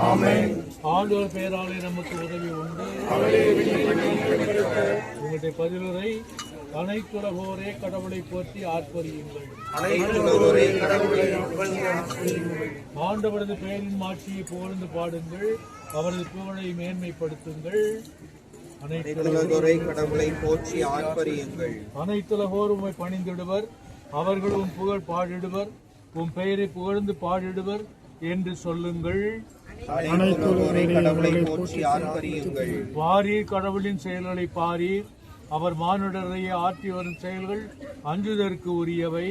ஆண்டவர் பெயராலே நமக்கு உதவி உண்டு. உங்களுடைய பதிலுரை அனைத்துலகோரே கடவுளை போற்றி ஆர்ப்பரியுங்கள். ஆண்டவரது பெயரின் மாட்சியை புகழ்ந்து பாடுங்கள். அவரது புகழை மேன்மைப்படுத்துங்கள். அனைத்து உலகொரை கடவுளை போற்றி ஆர்ப்பரியுங்கள். அனைத்துலகோர் உம்மை பணிந்திடுவர். அவர்கள் உம் புகழ் பாடிடுவர். உம் பெயரை புகழ்ந்து பாடிடுவர் என்று சொல்லுங்கள். பாரீர் கடவுளின் செயல்களை பாரீர் அவர் மானுடரையே ஆற்றி வரும் செயல்கள் அஞ்சுதற்கு உரியவை.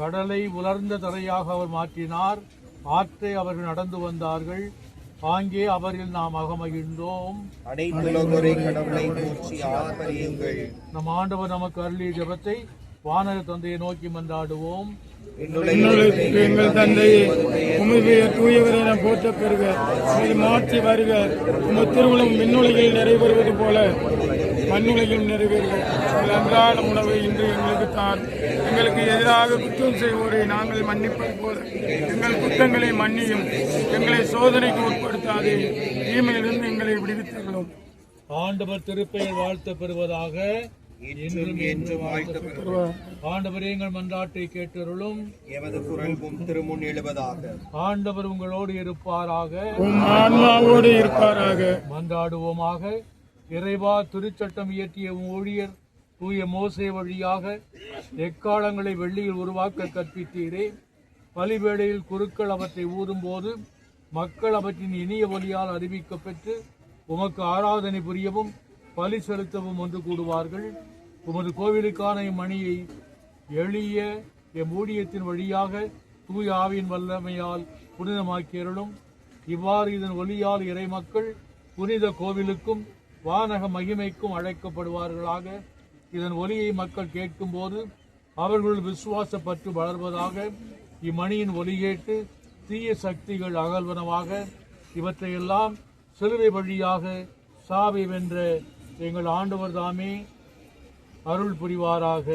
கடலை உலர்ந்த தரையாக அவர் மாற்றினார். ஆற்றை அவர்கள் நடந்து வந்தார்கள். ஆங்கே அவரில் நாம் அகமகிழ்ந்தோம். நம் ஆண்டவர் நமக்கு அருளிய ஜெபத்தை வானக தந்தையை நோக்கி மன்றாடுவோம். விண்ணுலகில் எங்கள் தந்தையே உமது பெயர் தூயவர் என போற்ற பெறுக. உமது மாற்றி வருக. உமது திருவுளம் விண்ணுலகில் நிறைவேறுவது போல மண்ணுலகில் நிறைவேறுக. எங்கள் அன்றாட உணவை இன்று எங்களுக்கு தான். எங்களுக்கு எதிராக குற்றம் செய்வோரை நாங்கள் மன்னிப்பது போல. எங்கள் குற்றங்களை மன்னியும். எங்களை சோதனைக்கு உட்படுத்தாதே. தீமையிலிருந்து எங்களை விடுவித்தர்களும் ஆண்டவர் திருப்பெயர் வாழ்த்த பெறுவதாக ஆண்டவரே எங்கள் மன்றாட்டை கேட்டருளும். எமது குரல் உம் திருமுன் எழுவதாக. ஆண்டவர் உங்களோடு இருப்பாராக. இருப்பாராக. மன்றாடுவோமாக. இறைவா திருச்சட்டம் இயற்றிய ஊழியர் தூய மோசே வழியாக எக்காலங்களை வெள்ளியில் உருவாக்க கற்பித்தீரே. பலிவேளையில் குருக்கள் அவற்றை ஊதும்போது மக்கள் அவற்றின் இனிய ஒலியால் அறிவிக்கப் பெற்று உமக்கு ஆராதனை புரியவும். பலி செலுத்தவும் ஒன்று கூடுவார்கள். உமது கோவிலுக்கான இம்மணியை எளிய எம் ஊழியத்தின் வழியாக தூய ஆவியின் வல்லமையால் புனிதமாக்கியருளும் இவ்வாறு இதன் ஒளியால் இறைமக்கள் புனித கோவிலுக்கும் வானக மகிமைக்கும் அழைக்கப்படுவார்களாக. இதன் ஒலியை மக்கள் கேட்கும்போது அவர்கள் விசுவாச பற்று வளர்வதாக இம்மணியின் ஒலி கேட்டு தீய சக்திகள் அகல்வனவாக. இவற்றையெல்லாம் சிலுவை வழியாக சாவை வென்ற எங்கள் ஆண்டவர் தாமே அருள் புரிவாராக.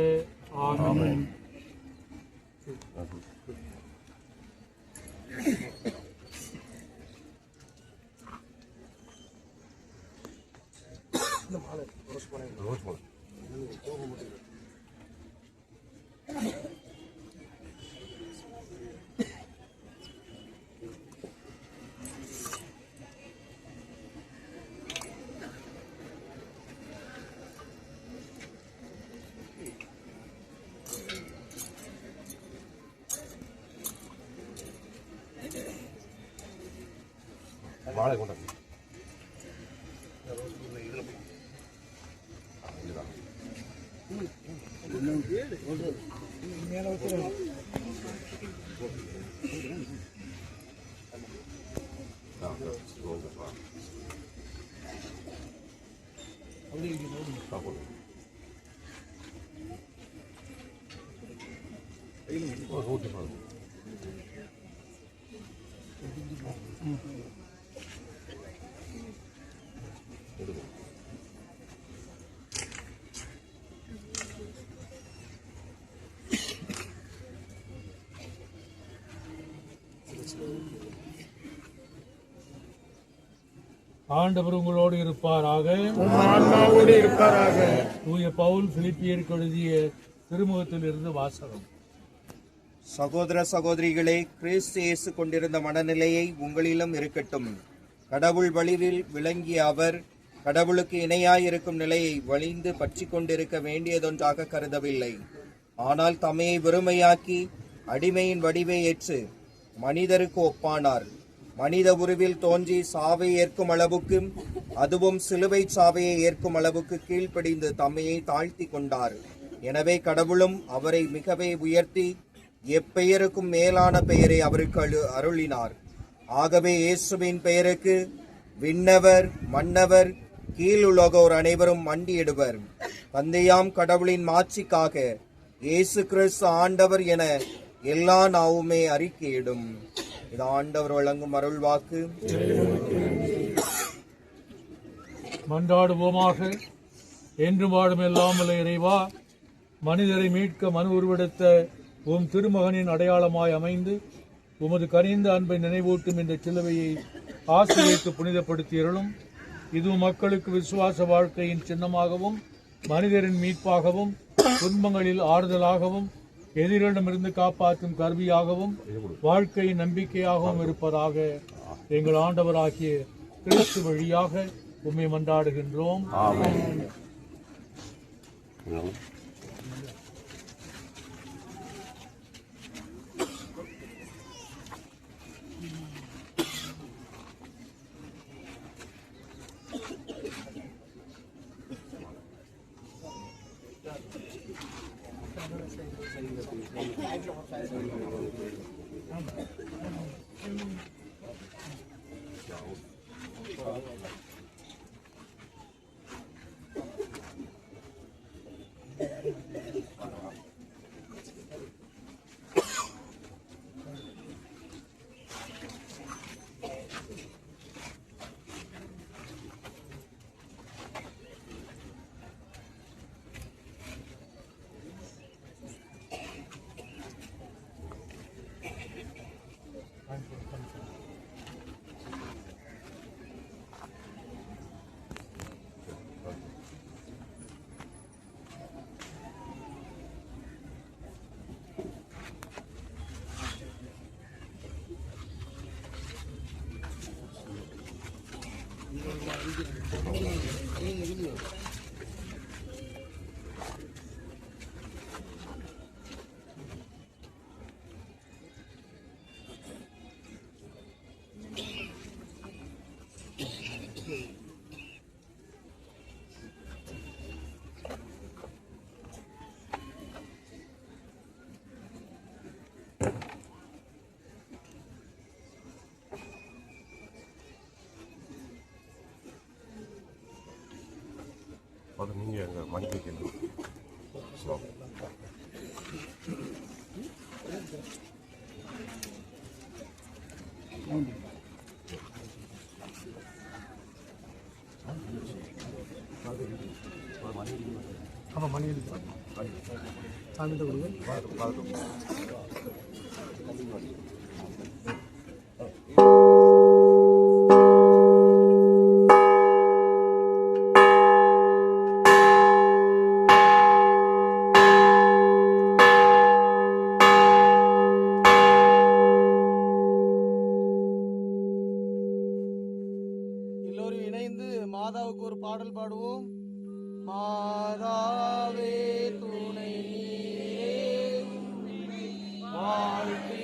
Vale, conta aquí. Thank mm -hmm. you. ஆண்டவர் உங்களோடு இருப்பாராக. ஆன்மாவோடு இருப்பாராக. தூய பவுல் பிலிப்பியருக்கு எழுதிய திருமுகத்தில் இருந்து வாசகம். சகோதர சகோதரிகளே கிறிஸ்து இயேசு கொண்டிருந்த மனநிலையை உங்களிலும் இருக்கட்டும். கடவுள் வழிவில் விளங்கிய அவர் கடவுளுக்கு இணையாயிருக்கும் நிலையை வலிந்து பற்றி கொண்டிருக்க வேண்டியதொன்றாக கருதவில்லை. ஆனால் தம்மையை வெறுமையாக்கி அடிமையின் வடிவை ஏற்று மனிதருக்கு ஒப்பானார். மனித உருவில் தோன்றி சாவை ஏற்கும் அளவுக்கு அதுவும் சிலுவை சாவையை ஏற்கும் அளவுக்கு கீழ்ப்படிந்து தம்மையை தாழ்த்தி கொண்டார். எனவே கடவுளும் அவரை மிகவே உயர்த்தி எப்பெயருக்கும் மேலான பெயரை அவருக்கு அருளினார். ஆகவே இயேசுவின் பெயருக்கு விண்ணவர் மன்னவர் கீழுலகோர் அனைவரும் மண்டியிடுவர். தந்தையாம் கடவுளின் மாட்சிக்காக இயேசு கிறிஸ்து ஆண்டவர் என எல்லா நாவுமே அறிக்கையிடும். இது ஆண்டவர் வழங்கும் அருள் வாக்கு. மன்றாடுவோமாக. என்று வாடும் இல்லாமல் இறைவா மனிதரை மீட்க மனு உருவெடுத்த உம் திருமகனின் அடையாளமாய் அமைந்து உமது கனிந்த அன்பை நினைவூட்டும் இந்த சிலுவையை ஆசிரியத்து புனிதப்படுத்தியருளும் இது மக்களுக்கு விசுவாச வாழ்க்கையின் சின்னமாகவும் மனிதரின் மீட்பாகவும் துன்பங்களில் ஆறுதலாகவும் எதிரிடமிருந்து காப்பாற்றும் கருவியாகவும் வாழ்க்கையின் நம்பிக்கையாகவும் இருப்பதாக எங்கள் ஆண்டவராகிய கிறிஸ்து வழியாக உம்மை மன்றாடுகின்றோம். 嗯好了。 맞아 민규야 많이 되겠네 수박 한번 많이 해주자 다음에 더 그러면? இணைந்து மாதாவுக்கு ஒரு பாடல் பாடுவோம். மாதாவே துணை வாழ்க்கை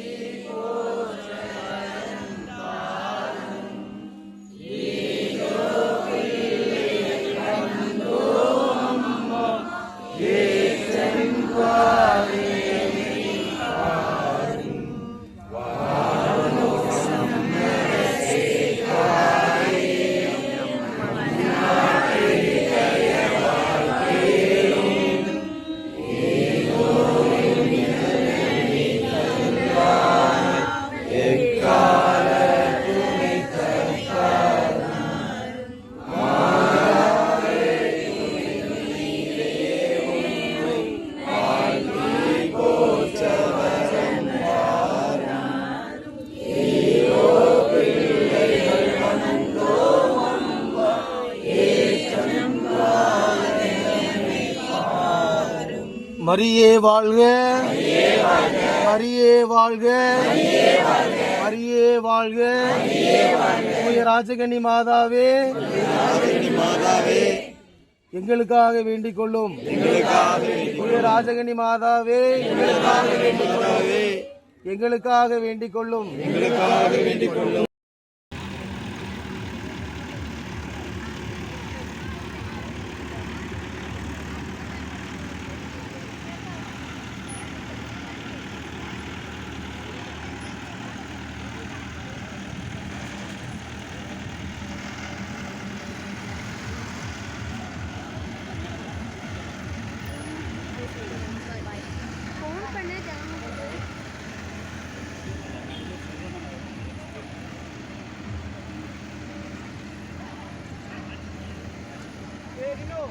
மரியே வாழ்க. மரியே வாழ்க. மரியே வாழ்க. தூய ராஜகனி மாதாவே. மாதாவே எங்களுக்காக வேண்டிக் கொள்ளும். தூய ராஜகண்ணி மாதாவே. எங்களுக்காக வேண்டிக் கொள்ளும். 내려.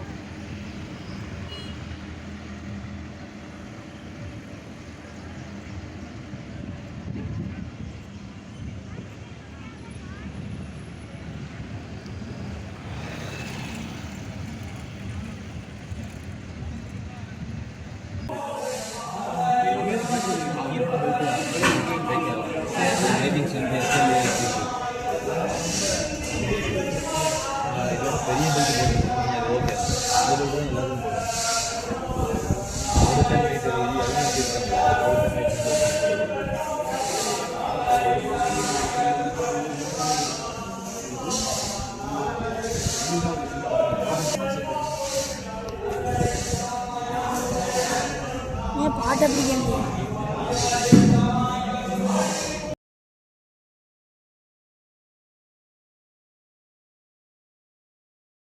일어나. 아, brillante.